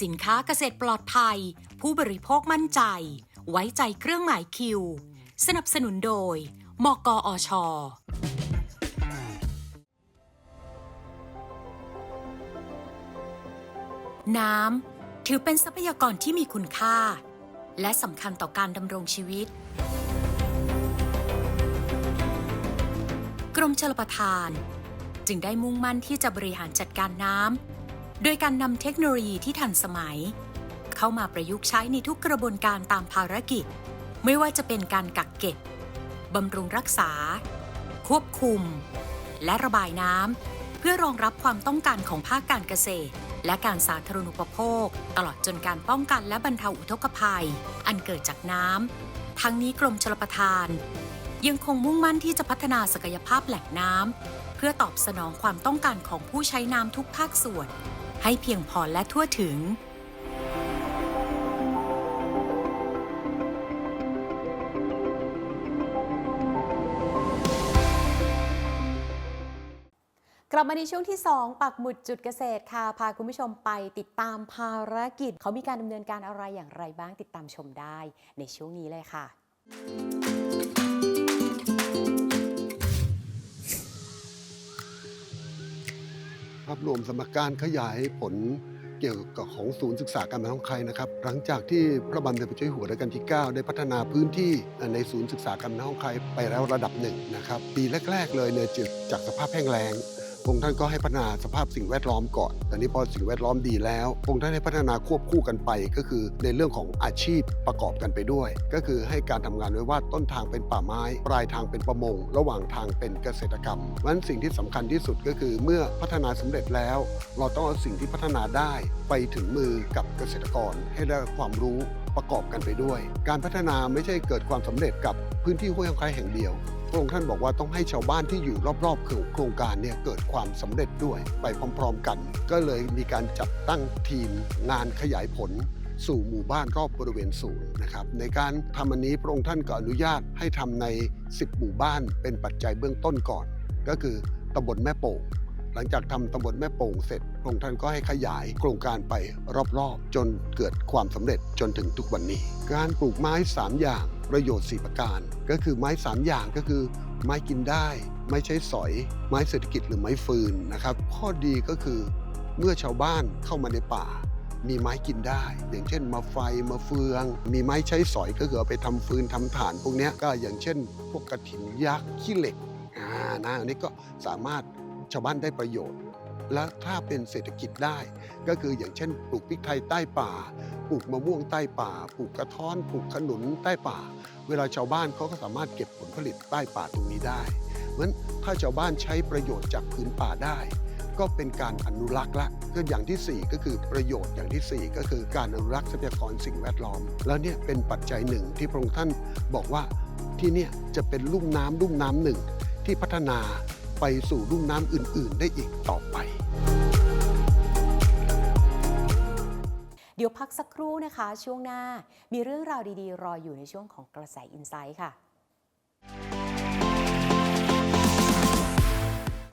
สินค้าเกษตรปลอดภัย ผู้บริโภคมั่นใจ ไว้ใจเครื่องหมายคิว สนับสนุนโดย มกอชน้ำถือเป็นทรัพยากรที่มีคุณค่า และสำคัญต่อการดำรงชีวิต กรมชลประทาน จึงได้มุ่งมั่นที่จะบริหารจัดการน้ำ โดยการนำเทคโนโลยีที่ทันสมัย เข้ามาประยุกต์ใช้ในทุกกระบวนการตามภารกิจ ไม่ว่าจะเป็นการกักเก็บบำรุงรักษา ควบคุม และระบายน้ำเพื่อรองรับความต้องการของภาคการเกษตร และการสาธารณูปโภค ตลอดจนการป้องกันและบรรเทาอุทกภัย อันเกิดจากน้ำทั้งนี้กรมชลประทาน ยังคงมุ่งมั่นที่จะพัฒนาศักยภาพแหล่งน้ำเพื่อตอบสนองความต้องการของผู้ใช้น้ำทุกภาคส่วน ให้เพียงพอและทั่วถึง กลับมาในช่วงที่ 2 ปักหมุดจุดเกษตรค่ะ พาคุณผู้ชมไปติดตามภารกิจ เขามีการดำเนินการอะไรอย่างไรบ้างติดตามชมได้ในช่วงนี้เลยค่ะ รวมสมการขยายผลเกี่ยวกับของศูนย์ศึกษาการบินของไทยนะครับ หลังจากที่พระบาทสมเด็จพระเจ้าอยู่หัวรัชกาลที่ 9 ได้พัฒนาพื้นที่ในศูนย์ศึกษาการบินของไทยไปแล้วระดับหนึ่งนะครับ ปีแรก ๆ เลยเนี่ยจากสภาพแห้งแล้ง พระองค์ท่านก็ให้พัฒนาสภาพสิ่งแวดล้อมก่อนแต่นี้พอสิ่งแวดล้อมดีแล้วพระองค์ท่านให้พัฒนาควบคู่กันไป ก็คือในเรื่องของอาชีพประกอบกันไปด้วย ก็คือให้การทำงานไว้ว่าต้นทางเป็นป่าไม้ ปลายทางเป็นประมง ระหว่างทางเป็นเกษตรกรรมเพราะฉะนั้นสิ่งที่สำคัญที่สุดก็คือเมื่อพัฒนาสำเร็จแล้ว เราต้องเอาสิ่งที่พัฒนาได้ไปถึงมือกับเกษตรกรให้ได้ความรู้ประกอบกันไปด้วย การพัฒนาไม่ใช่เกิดความสำเร็จกับพื้นที่ห้วยของใครแห่งเดียว พระองค์ท่านบอกว่าต้องให้ชาวบ้านที่อยู่รอบๆโครงการเนี่ยเกิดความสำเร็จด้วยไปพร้อมๆกัน ก็เลยมีการจัดตั้งทีมงานขยายผลสู่หมู่บ้านรอบบริเวณศูนย์นะครับในการทำอันนี้พระองค์ท่านก็อนุญาตให้ทำใน 10 หมู่บ้านเป็นปัจจัยเบื้องต้นก่อน ก็คือตำบลแม่โป่งหลังจากทำตำบลแม่โป่งเสร็จพระองค์ท่านก็ให้ขยายโครงการไปรอบๆ จนเกิดความสำเร็จจนถึงทุกวันนี้ การปลูกไม้ 3 อย่าง ประโยชน์ 4 ประการ ก็คือไม้ 3 อย่างก็คือ ไม้กินได้ ไม้ใช้สอย ไม้เศรษฐกิจหรือไม้ฟืนนะครับ ข้อดีก็คือเมื่อชาวบ้านเข้ามาในป่า มีไม้กินได้ อย่างเช่นมาไฟมาเฟือง มีไม้ใช้สอยก็คือเอาไปทำฟืนทำถ่านพวกนี้ก็อย่างเช่น พวกกระถินยักษ์ขี้เหล็กอ่านะอันนี้ก็สามารถชาวบ้านได้ประโยชน์ และถ้าเป็นเศรษฐกิจได้ ก็คืออย่างเช่น ปลูกพริกไทยใต้ป่า ปลูกมะม่วงใต้ป่า ปลูกกระท้อน ปลูกขนุนใต้ป่า เวลาชาวบ้านเขาก็สามารถเก็บผลผลิตใต้ป่าตรงนี้ได้เพราะฉะนั้นถ้าชาวบ้านใช้ประโยชน์จากพื้นป่าได้ ก็เป็นการอนุรักษ์ละก็อย่างที่ 4 ก็คือประโยชน์อย่างที่ 4 ก็คือการอนุรักษ์ทรัพยากรสิ่งแวดล้อม แล้วเนี่ยเป็นปัจจัยหนึ่งที่พระองค์ท่านบอกว่าที่เนี่ยจะเป็นลุ่มน้ำลุ่มน้ำหนึ่งที่พัฒนา ไปสู่ลุ่มน้ำอื่น ๆ ได้อีกต่อไป เดี๋ยวพักสักครู่นะคะ ช่วงหน้ามีเรื่องราวดี ๆ รออยู่ในช่วงของกระแสอินไซต์ค่ะ